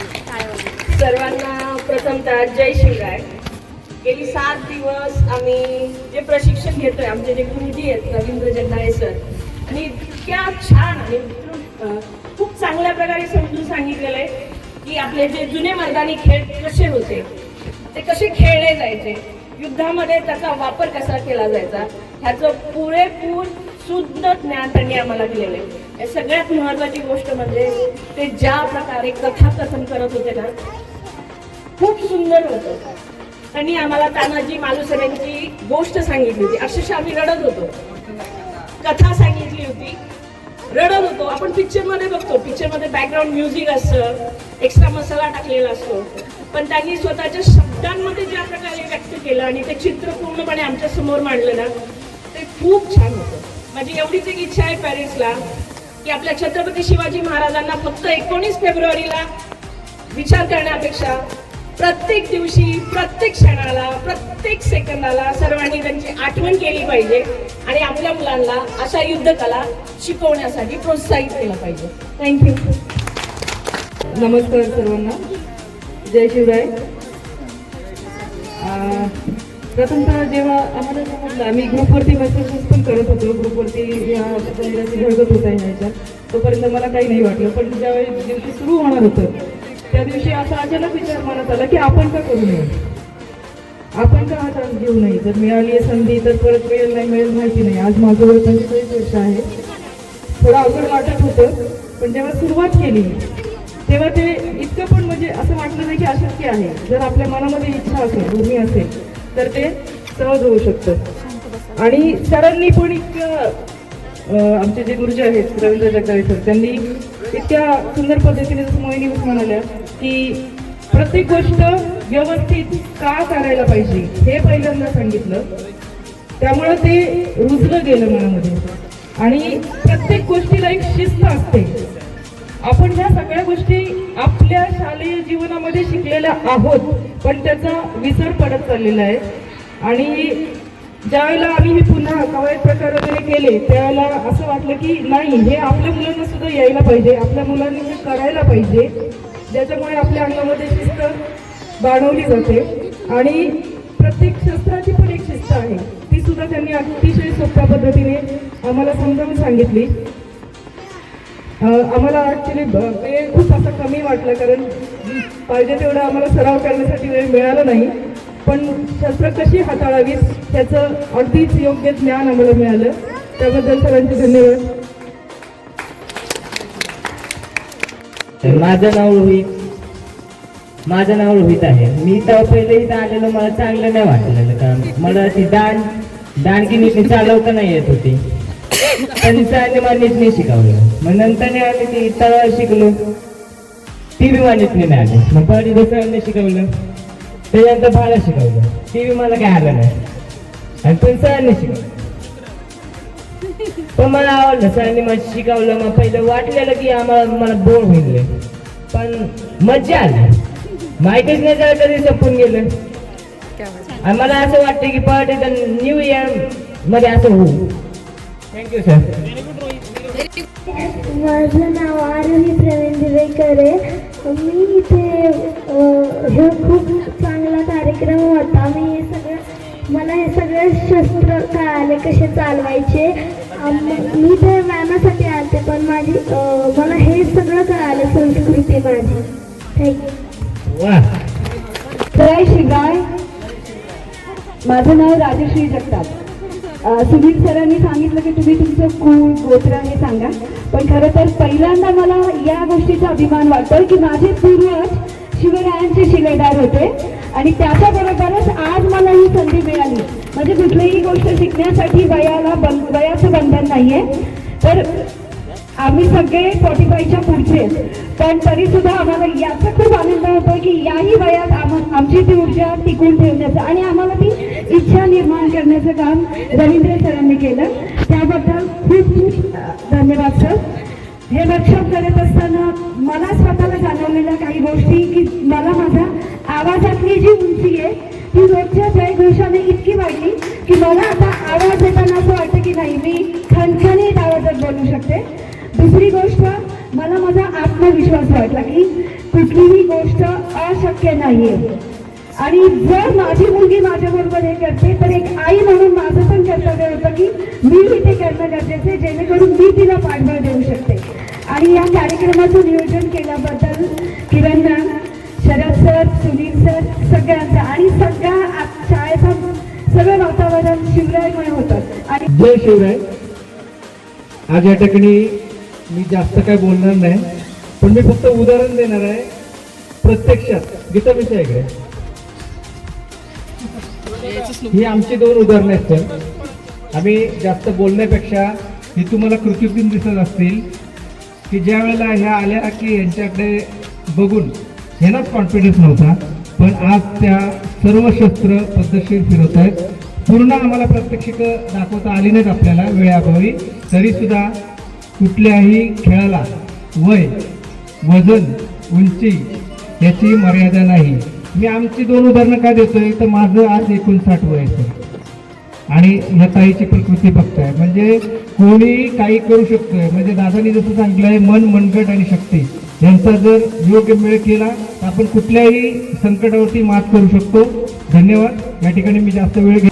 सर्वांना प्रथमतः जय शिवराय. गेली सात दिवस आम्ही जे प्रशिक्षण घेतोय आमचे जे गुरुजी आहेत रवींद्र जगदाळे सर आणि इतक्या छान आणि खूप चांगल्या प्रकारे समजून सांगितलेलं आहे की आपले जे जुने मैदानी खेळ कसे होते ते कसे खेळले जायचे युद्धामध्ये त्याचा वापर कसा केला जायचा ह्याचं पुरेपूर शुद्ध ज्ञान त्यांनी आम्हाला दिलेलं आहे हे सगळ्यात महत्वाची गोष्ट म्हणजे ते ज्या प्रकारे कथाकथन करत होते ना खूप सुंदर होतं त्यांनी आम्हाला तानाजी मालुसर यांची गोष्ट सांगितली होती. अक्षरशः आम्ही रडत होतो. कथा सांगितली होती. रडत होतो. आपण पिक्चरमध्ये बघतो. पिक्चरमध्ये बॅकग्राऊंड म्युझिक असतं. एक्स्ट्रा मसाला टाकलेला असतो. पण त्यांनी स्वतःच्या शब्दांमध्ये ज्या प्रकारे व्यक्त केलं आणि ते चित्र पूर्णपणे आमच्यासमोर मांडलं ना ते खूप छान होतं. माझी एवढीच एक इच्छा आहे पॅरिसला. की आपल्या छत्रपती शिवाजी महाराजांना फक्त एकोणीस फेब्रुवारीला विचार करण्यापेक्षा प्रत्येक दिवशी प्रत्येक क्षणाला प्रत्येक सेकंदाला सर्वांनी त्यांची आठवण केली पाहिजे आणि आपल्या मुलांना अशा युद्धकला शिकवण्यासाठी प्रोत्साहित केलं पाहिजे. थँक्यू नमस्कार सर्वांना. जय शिवराय. प्रथमतः जेव्हा आम्हाला समजलं आम्ही ग्रुपवरती मेसेजेस पण करत होतो. ग्रुपवरती या मंदिराची घडगत होता आहे तोपर्यंत मला काही नाही वाटलं. पण ज्यावेळी दिवशी सुरू होणार होतं त्या दिवशी असा अचानक विचार मनात आला की आपण का करू नये? आपण का हा चान्स घेऊ नये? जर मिळाली आहे संधी तर परत मिळेल नाही मिळेल माहिती नाही. आज माझं वय पंचेचाळीस वर्ष आहे. थोडं अवघड वाटत होतं पण जेव्हा सुरुवात केली तेव्हा ते इतकं पण म्हणजे असं वाटलं नाही की अशक्य आहे. जर आपल्या मनामध्ये इच्छा असेल भूमी असेल तर ते सहज होऊ शकतं. आणि सरांनी पण इतकं आमचे जे गुरुजी आहेत रवींद्र जगदाळे सर त्यांनी इतक्या सुंदर पद्धतीने जसं मोहिनी म्हणाल्या की प्रत्येक गोष्ट व्यवस्थित का करायला पाहिजे हे पहिल्यांदा सांगितलं. त्यामुळं ते रुजलं गेलं मनामध्ये. आणि प्रत्येक गोष्टीला एक शिस्त असते. आपण ह्या सगळ्या गोष्टी आपल्या शालेय जीवनामध्ये शिकलेल्या आहोत. पण त्याचा विसर पडत चाललेला आहे. आणि ज्यावेळेला आम्ही हे पुन्हा कवायत प्रकार वगैरे केले त्यावेळेला असं वाटलं की नाही हे आपल्या मुलांना सुद्धा यायला पाहिजे. आपल्या मुलांनी हे करायला पाहिजे ज्याच्यामुळे आपल्या अंगामध्ये शिस्त बाणवली जाते. आणि प्रत्येक शस्त्राची पण एक शिस्त आहे. ती सुद्धा त्यांनी अतिशय सोप्या पद्धतीने आम्हाला समजावून सांगितली. आम्हाला ॲक्च्युली वेळ खूप असा कमी वाटला कारण पाहिजे तेवढा आम्हाला सराव करण्यासाठी वेळ मिळाला नाही. पण शस्त्र कशी हाताळावीत त्याचं अगदीच योग्य ज्ञान आम्हाला मिळालं. त्याबद्दल सरांचे धन्यवाद. तर माझं नाव रोहित. माझं नाव रोहित आहे. मी तर पहिले इथं आलेलो मला चांगलं नाही वाटलेलं कारण मला ती दान दानकी नीटने चालवता नाही येत होती. पण मला नीटने शिकवलं. मग नंतर आम्ही ती इथं शिकलो. टी व्ही मला नाही आली. मग पडी दुसऱ्यांनी शिकवलं. त्याच्यानंतर भाला शिकवलं. टी व्ही मला काय आलं नाही. आणि पण सरांनी शिकवलं. पण मला आवडलं. सरांनी मग शिकवलं. मग पहिलं वाटलेलं की आम्हाला मला बोर होईल पण मज्जा आली. माहितीच नाही झालं तरी संपून गेलं. आणि मला असं वाटतं की पहाटे तर न्यू इयरमध्ये असं होऊ. थँक्यू सर माझं नाव आरोही प्रवीण दिवेकर आहे. मी इथे हे खूप चांगला कार्यक्रम होता. मी हे सगळं मला हे सगळे शस्त्र कळाले कसे चालवायचे. मी ते मॅमासाठी आलते पण माझी मला हे सगळं कळालं संस्कृती माझी. Thank you Shivray. माझं नाव राजश्री जगताप. सुनील सरांनी सांगितलं की तुम्ही तुमचं कुळ गोत्र हे सांगा. पण खरं तर पहिल्यांदा मला या गोष्टीचा अभिमान वाटतो की माझे पूर्वज शिवरायांचे शिलेदार होते. आणि त्याच्याबरोबरच आज मला ही संधी मिळाली. म्हणजे कुठलीही गोष्ट शिकण्यासाठी वयाला बं वयाचं बंधन नाहीये. तर आम्ही सगळे स्पॉटीफायच्या पुढचे. पण तरी सुद्धा आम्हाला याचा खूप आनंद होतो की याही वयात आम- आमची ती ऊर्जा टिकून ठेवण्याचं आणि आम्हाला ती इच्छा निर्माण करण्याचं काम रवींद्र सरांनी केलं. त्याबद्दल खूप खूप धन्यवाद सर हे वर्कशॉप करत असताना मला स्वतःला जाणवलेल्या काही गोष्टी की मला माझ्या आवाजातली जी उंची आहे ती रोजच्या जयघोषाने इतकी वाढली की मला आता आवाज येताना असं वाटतं की नाही मी खणखणीत आवाजात बोलू शकते. दुसरी गोष्ट मला माझा आत्मविश्वास वाटला की कुठलीही गोष्ट अशक्य नाही आहे आणि जर माझी मुलगी माझ्याबरोबर हे करते तर एक आई म्हणून माझं पण कर्तव्य होतं की मी ते करणं गरजेचं आहे जेणेकरून मी तिला पाठबळ देऊ शकते. आणि या कार्यक्रमाचं नियोजन केल्याबद्दल Kiran ma'am Sharad sir Sunil sir सगळ्यांचं आणि सगळ्या आ- शाळेचं सगळं वातावरण शिवरायमय होतं. आणि जय शिवराय. आज या ठिकाणी मी जास्त काय बोलणार नाही पण मी फक्त उदाहरण देणार आहे प्रत्यक्षात गीता विषय आहे ही आमची दोन उदाहरणं आहेत सर. आम्ही जास्त बोलण्यापेक्षा ही तुम्हाला कृतीतून दिसत असतील की ज्या वेळेला ह्या आल्या की यांच्याकडे बघून ह्यांनाच कॉन्फिडन्स नव्हता पण आज त्या सर्व शस्त्र पद्धतशीर फिरवत आहेत. पूर्ण आम्हाला प्रत्यक्षिक दाखवता आली नाहीत आपल्याला वेळाभावी तरीसुद्धा कुठल्याही खेळाला वय वजन उंची याची मर्यादा नाही. मी आमची दोन उदाहरणं का देतोय? तर माझं आज एकोणसाठ वय आहे. आणि ह्या ताईची प्रकृती बघताय. म्हणजे कोणी काही करू शकतोय. म्हणजे दादानी जसं सांगितलंय मन मनगट आणि शक्ती. यांचा जर योग्य मेळ केला तर आपण कुठल्याही संकटावरती मात करू शकतो. धन्यवाद. या ठिकाणी मी जास्त वेळ घेतो